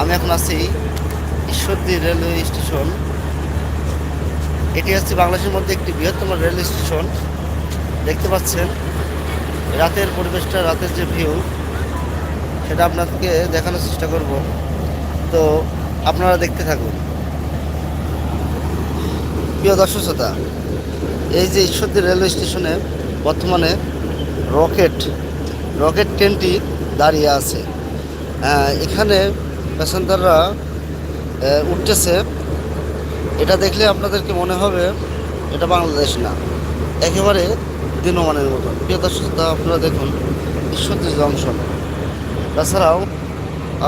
আমি এখন আছি ঈশ্বরদী রেলওয়ে স্টেশন। এটি হচ্ছে বাংলাদেশের মধ্যে একটি বৃহত্তম রেল স্টেশন। দেখতে পাচ্ছেন, রাতের পরিবেশটা, রাতের যে ভিউ সেটা আপনাদেরকে দেখানোর চেষ্টা করব। তো আপনারা দেখতে থাকুন। প্রিয় দর্শক শ্রোতা, এই যে ঈশ্বরদী রেলওয়ে স্টেশনে বর্তমানে রকেট রকেট ট্রেনটি দাঁড়িয়ে আছে। এখানে প্যাসেঞ্জাররা উঠতেছে। এটা দেখলে আপনাদেরকে মনে হবে এটা বাংলাদেশ না, একেবারে দিনমানের মতো। প্রিয় দর্শক আপনারা দেখুন ঈশ্বরদী জংশন তাছাড়াও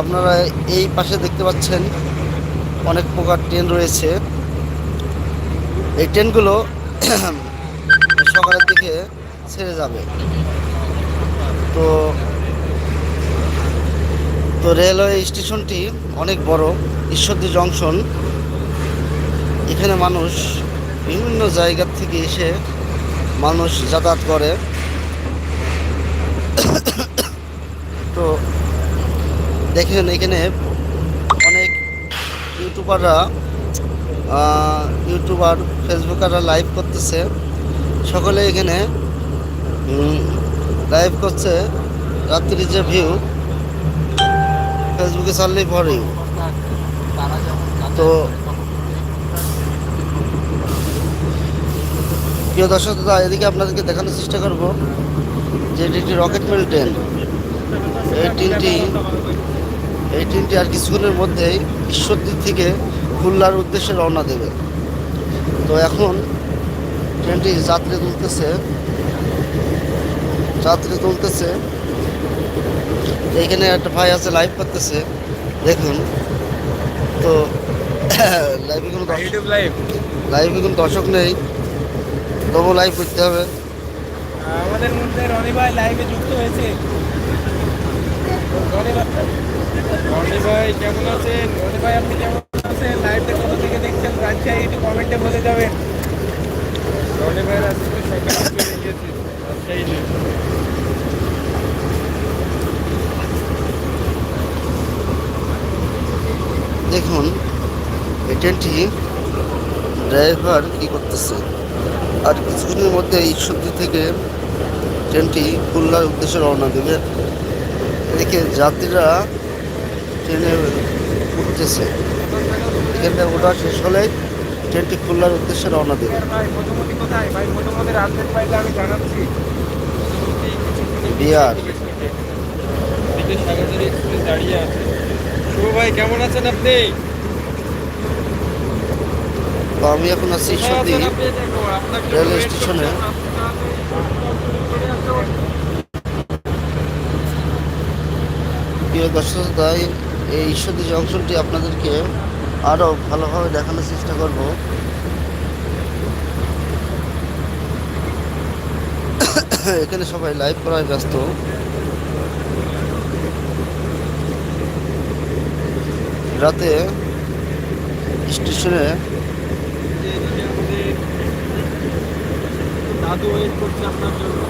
আপনারা এই পাশে দেখতে পাচ্ছেন অনেক প্রকার ট্রেন রয়েছে। এই ট্রেনগুলো সকালের দিকে ছেড়ে যাবে। তো তো রেলওয়ে স্টেশনটি অনেক বড়, ঈশ্বরদী জংশন। এখানে মানুষ বিভিন্ন জায়গা থেকে এসে মানুষ যাতায়াত করে। তো দেখেন এখানে অনেক ইউটিউবাররা ইউটিউবার, ফেসবুকাররা লাইভ করতেছে। সকলে এখানে লাইভ করছে। রাত্রির যে ভিউ ফেসবুকে ছাড়লেই পরেই তো প্রিয় দর্শক দাদা, এদিকে আপনাদেরকে দেখানোর চেষ্টা করব যে এটি একটি রকেট মেল ট্রেন। এই ট্রেনটি এই ট্রেনটি আর কিছুক্ষণের মধ্যেই ঈশ্বরদী থেকে খুলনার উদ্দেশ্যে রওনা দেবে। তো এখন ট্রেনটি যাত্রী তুলতেছে যাত্রী তুলতেছে। এইখানে একটা ভাই আছে লাইভ করতেছে। দেখুন। তো লাইভে কোনো লাইভ লাইভে কোনো দর্শক নেই। তবু লাইভ করতে হবে। আমাদের মধ্যে রনি ভাই লাইভে যুক্ত হয়েছে। রনি ভাই রনি ভাই কেমন আছেন? রনি ভাই আপনি কেমন আছেন? লাইভটা কোথা থেকে দেখছেন? রাজশাহী একটু কমেন্টে বলে যাবেন। রনি ভাই আজকে সকালে রাজশাহীতে দেখুন এই ট্রেনটি ড্রাইভার কি করতেছে? আর কিছুক্ষণের মধ্যে ঈশ্বরদী থেকে ট্রেনটি খুলনার উদ্দেশ্যে রওনা দেবে। এদিকে যাত্রীরা ট্রেনে উঠতেছে। এখানে ওঠা শেষ হলে ট্রেনটি খুলনার উদ্দেশ্যে রওনা দেবে। বিহার। দাঁড়িয়ে আছে। শুভ ভাই কেমন আছেন আপনি? আমি এখন আছি আপনাকে রেলওয়ে স্টেশনে। প্রিয় দর্শক তাই এই ঈশ্বরদী জংশনটি আপনাদেরকে আরও ভালোভাবে দেখানোর চেষ্টা করব। এখানে সবাই লাইভ করায় ব্যস্ত। রাতে স্টেশনে দাদু ওয়েট করছে আপনার জন্য।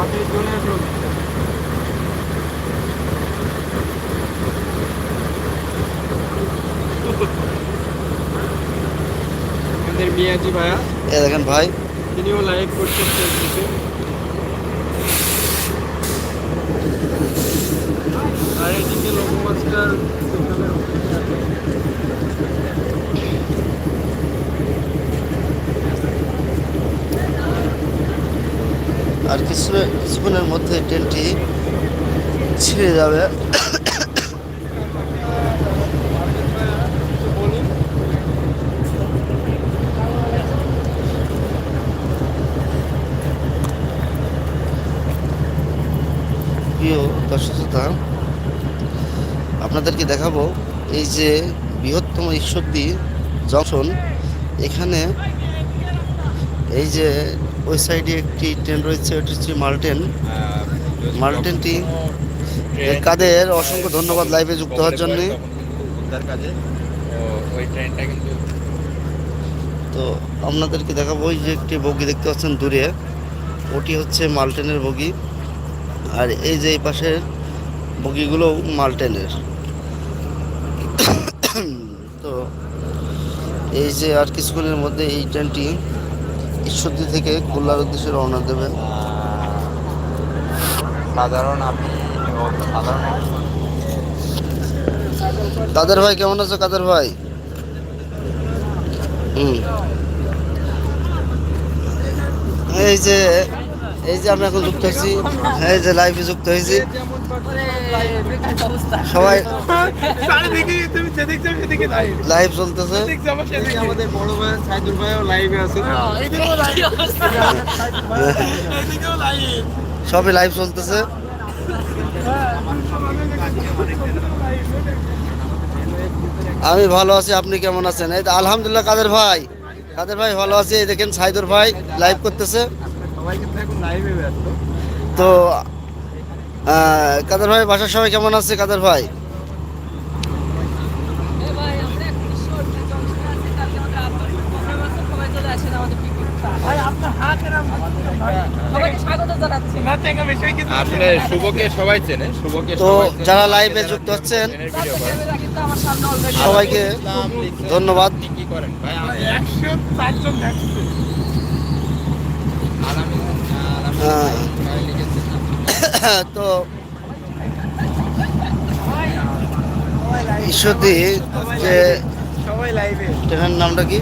আপনি চলে আসুন। আমাদের মিয়াজি ভাইয়া এ দেখেন ভাই। তিনিও লাইভ করছেন ফেসবুকে আর এদিকে লোকো মাস্টার দোকানের ওখানে আছে। আর কিছু কিছুক্ষণের মধ্যে ট্রেনটি ছিঁড়ে যাবে। প্রিয় আপনাদেরকে দেখাবো এই যে বৃহত্তম ঈশ্বরদী জংশন। এখানে এই যে ওই সাইডে একটি ট্রেন রয়েছে ওটি হচ্ছে মালটেন। মাল্টেনটি কাদের অসংখ্য ধন্যবাদ লাইভে যুক্ত হওয়ার জন্যে। তো তো আপনাদেরকে দেখাবো, ওই যে একটি বগি দেখতে পাচ্ছেন দূরে, ওটি হচ্ছে মালটেনের বগি। আর এই যে এই পাশের বগিগুলোও মালটেনের। এই যে আর কিছুক্ষণের মধ্যে এই ট্রেনটি ঈশ্বরদী থেকে খুলনার উদ্দেশ্যে রওনা দেবেন। সাধারণ আপনি সাধারণ কাদের ভাই কেমন আছো কাদের ভাই? হুম। এই যে এই যে আমি এখন যুক্ত হয়েছি। এই যে লাইভে যুক্ত হয়েছি। সবাই লাইভ চলতেছে। আমাদের বড় ভাই সাইদুর ভাইও আছে সবই লাইভ চলতেছে। আমি ভালো আছি, আপনি কেমন আছেন? এই আলহামদুলিল্লাহ, কাদের ভাই? কাদের ভাই ভালো আছি? এই দেখেন সাইদুর ভাই লাইভ করতেছে। তো কাদের ভাই বাসার সবাই কেমন আছে কাদের ভাই? শুভকে সবাই তো যারা লাইভে যুক্ত হচ্ছেন সবাইকে ধন্যবাদ। কি করেন? ভাই হ্যাঁ। তো ঈশ্বরদী যে সবাই ট্রেনের নামটা কি?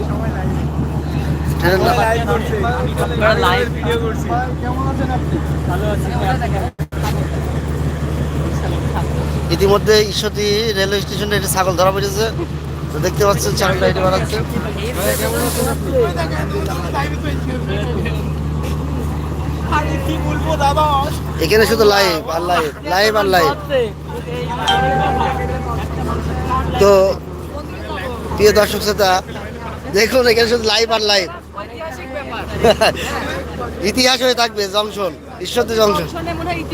ট্রেনের নাম লাইভ করছে। লাইভ ভিডিও করছি। কেমন আছেন আপনি? ভালো আছি। ইতিমধ্যে ঈশ্বরদী রেলওয়ে স্টেশনে একটি ছাগল ধরা পড়েছে। তো দেখতে পাচ্ছেন ছাগলটা হেঁটে বেড়াচ্ছে আরে কি বলব দাদা এখানে শুধু লাইভ আর লাইভ লাইভ আর লাইভ তো প্রিয় দর্শক শ্রোতা দেখুন এখানে শুধু লাইভ আর লাইভ ইতিহাস হয়ে থাকবে জংশন ঈশ্বরদী জংশন। শুনে মনে হয়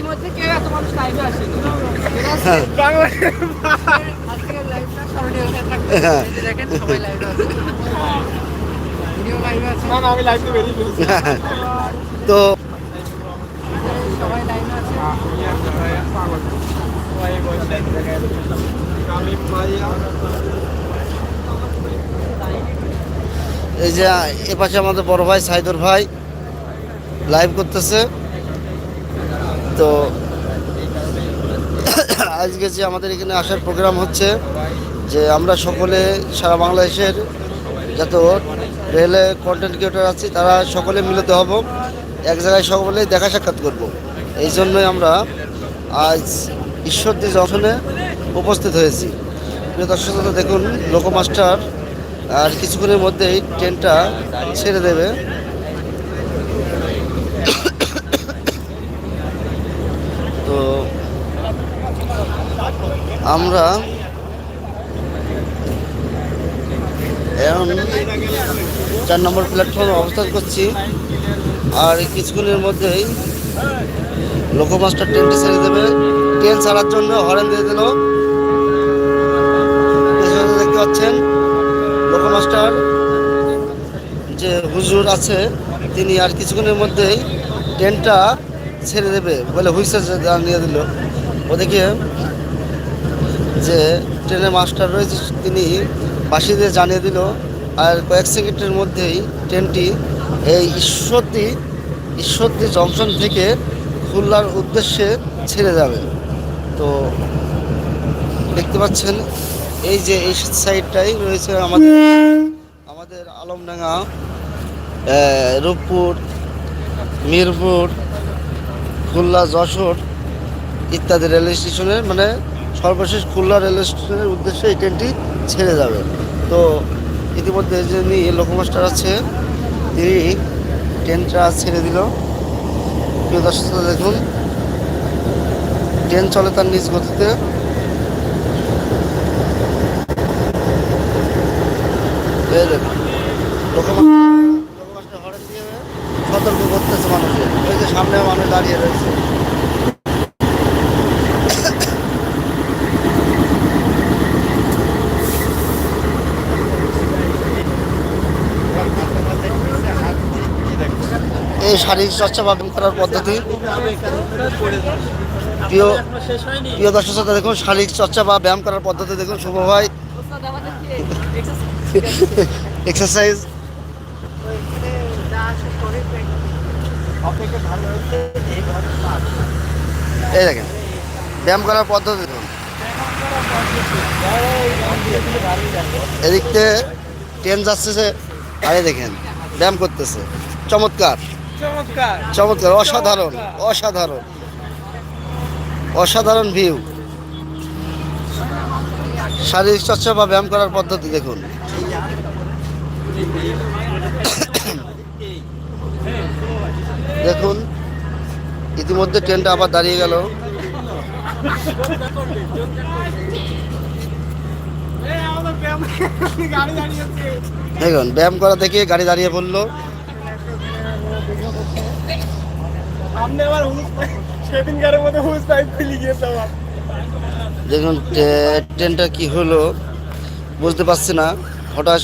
তো সবাই লাইভে আছে কামিম ভাইয়া এই যে, এ পাশে আমাদের বড় ভাই সাইদুর ভাই লাইভ করতেছে। তো, আজকে যে আমাদের এখানে আসার প্রোগ্রাম হচ্ছে যে, আমরা সকলে সারা বাংলাদেশের যত রেলে কন্টেন্ট ক্রিয়েটার আছি, তারা সকলে মিলিত হব। এক জায়গায় সকলে দেখা সাক্ষাৎ করব। এই জন্যই আমরা আজ ঈশ্বর ঈশ্বরদী জংশনে উপস্থিত হয়েছি। প্রিয় দর্শক দেখুন, লোকোমাস্টার, আর কিছুক্ষণের মধ্যেই ট্রেনটা ছেড়ে দেবে। তো আমরা এখন চার নম্বর প্ল্যাটফর্মে অবস্থান করছি। আর কিছুক্ষণের মধ্যেই লোকোমাস্টার ট্রেনটি ছেড়ে দেবে। ট্রেন ছাড়ার জন্য হরেন দিয়ে দিল। দেখতে পাচ্ছেন লোকো মাস্টার যে হুজুর আছে, তিনি আর কিছুক্ষণের মধ্যেই ট্রেনটা ছেড়ে দেবে বলে হুইসে জানিয়ে দিল। ওদিকে যে ট্রেনের মাস্টার রয়েছে, তিনি বাসি দিয়ে জানিয়ে দিল। আর কয়েক সেকেন্ডের মধ্যেই ট্রেনটি এই ঈশ্বরদী ঈশ্বরদী জংশন থেকে খুলনার উদ্দেশ্যে ছেড়ে যাবে। তো দেখতে পাচ্ছেন, এই যে এই সাইডটাই রয়েছে আমাদের আমাদের আলমডাঙ্গা রূপপুর, মিরপুর, খুলনা, যশোর ইত্যাদি রেলওয়ে স্টেশনের মানে সর্বশেষ খুলনা রেলওয়ে স্টেশনের উদ্দেশ্যে এই ট্রেনটি ছেড়ে যাবে। তো ইতিমধ্যে যিনি লোকমাস্টার আছে, তিনি ট্রেনটা ছেড়ে দিল। প্রিয় দর্শক, দেখুন ট্রেন চলে তার নিজ গতিতে। সতর্ক করতেছে মানুষের। ওই যে সামনে মানুষ দাঁড়িয়ে রয়েছে। এই শারীরিক চর্চা ব্যায়াম করার পদ্ধতি। প্রিয় প্রিয় দর্শক শ্রোতা, দেখুন, শারীরিক চর্চা বা ব্যায়াম করার পদ্ধতি দেখুন, শুভ ভাই এক্সারসাইজ এই দেখেন, ব্যায়াম করার পদ্ধতি দেখুন। এদিক থেকে ট্রেন যাচ্ছে আরে দেখেন, ব্যায়াম করতেছে। চমৎকার। চমৎকার। অসাধারণ অসাধারণ। অসাধারণ ভিউ শারীরিক চর্চা বা ব্যায়াম করার পদ্ধতি দেখুন। দেখুন ইতিমধ্যে ট্রেনটা আবার দাঁড়িয়ে গেল। দেখুন ব্যায়াম করা দেখে গাড়ি দাঁড়িয়ে পড়ল। দেখুন ট্রেনটা কি হলো বুঝতে পারছি না। হঠাৎ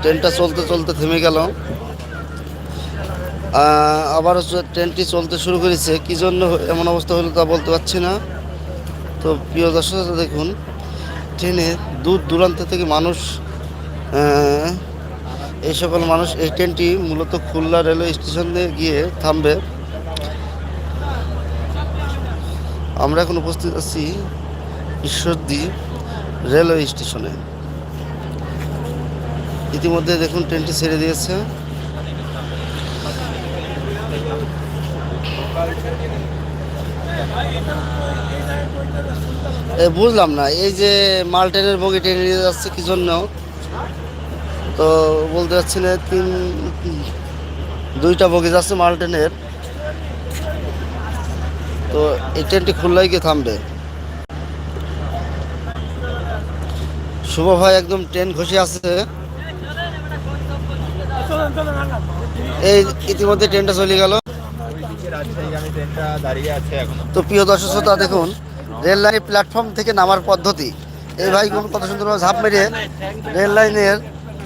ট্রেনটা চলতে চলতে থেমে গেল। আহ, আবার ট্রেনটি চলতে শুরু করেছে। কী জন্য এমন অবস্থা হলো তা বলতে পারছি না। তো প্রিয় দর্শক দেখুন ট্রেনে দূর দূরান্ত থেকে মানুষ এই সকল মানুষ এই ট্রেনটি মূলত খুলনা রেলওয়ে স্টেশনে গিয়ে থামবে। আমরা এখন উপস্থিত আছি ঈশ্বরদী রেলওয়ে স্টেশনে। ইতিমধ্যে দেখুন ট্রেনটি ছেড়ে দিয়েছে। বুঝলাম না, এই যে মাল ট্রেনের বগি টেনে নিয়ে যাচ্ছে, কি জন্য? তো বলতে পারছি না, তিন, দুইটা বগি যাচ্ছে মাল ট্রেনের। তো এই ট্রেনটি খুলনায় গিয়ে থামবে। শুভ ভাই একদম ট্রেন ঘষে আছে। এই ইতিমধ্যে ট্রেনটা চলে গেল। রাজশাহীগামী ট্রেনটা দাঁড়িয়ে আছে এখনও তো প্রিয় দর্শক শ্রোতা দেখুন রেল লাইনের প্ল্যাটফর্ম থেকে নামার পদ্ধতি। এই ভাই কোন কত সুন্দর ঝাঁপ মেরে রেল লাইনের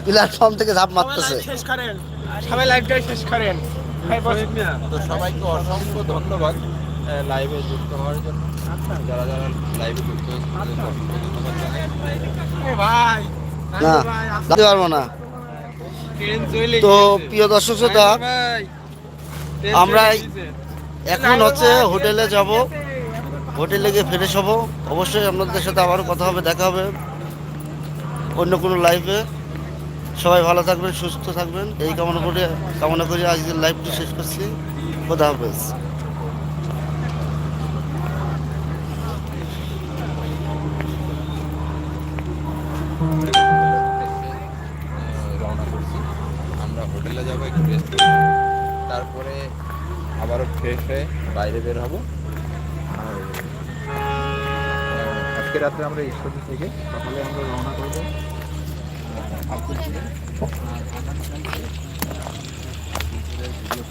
প্ল্যাটফর্ম থেকে ঝাঁপ মারতেছে। সবাই লাইভটাই শেষ করেন। তো সবাইকে অসংখ্য ধন্যবাদ। লাইভে যুক্ত হওয়ার জন্য। যারা যারা লাইভে যুক্ত জানাই। ভাই না দিতে পারব না। তো প্রিয় দর্শক শ্রোতা আমরা এখন হচ্ছে হোটেলে যাব। হোটেলে গিয়ে ফ্রেশ হব। অবশ্যই আপনাদের সাথে আবারও কথা হবে দেখা হবে। অন্য কোনো লাইভে সবাই ভালো থাকবেন সুস্থ থাকবেন। এই কামনা করে কামনা করি আজকের লাইভটি শেষ করছি। খোদা হাফেজ। রওনা করছি। আমরা হোটেলে যাব, একটু রেস্ট তারপরে আবারও ফ্রেশ হয়ে বাইরে বের হব। আর আজকে রাত্রে আমরা ঈশ্বরদী থেকে সকালে আমরা রওনা করব আব্দুলপুরের ভিডিও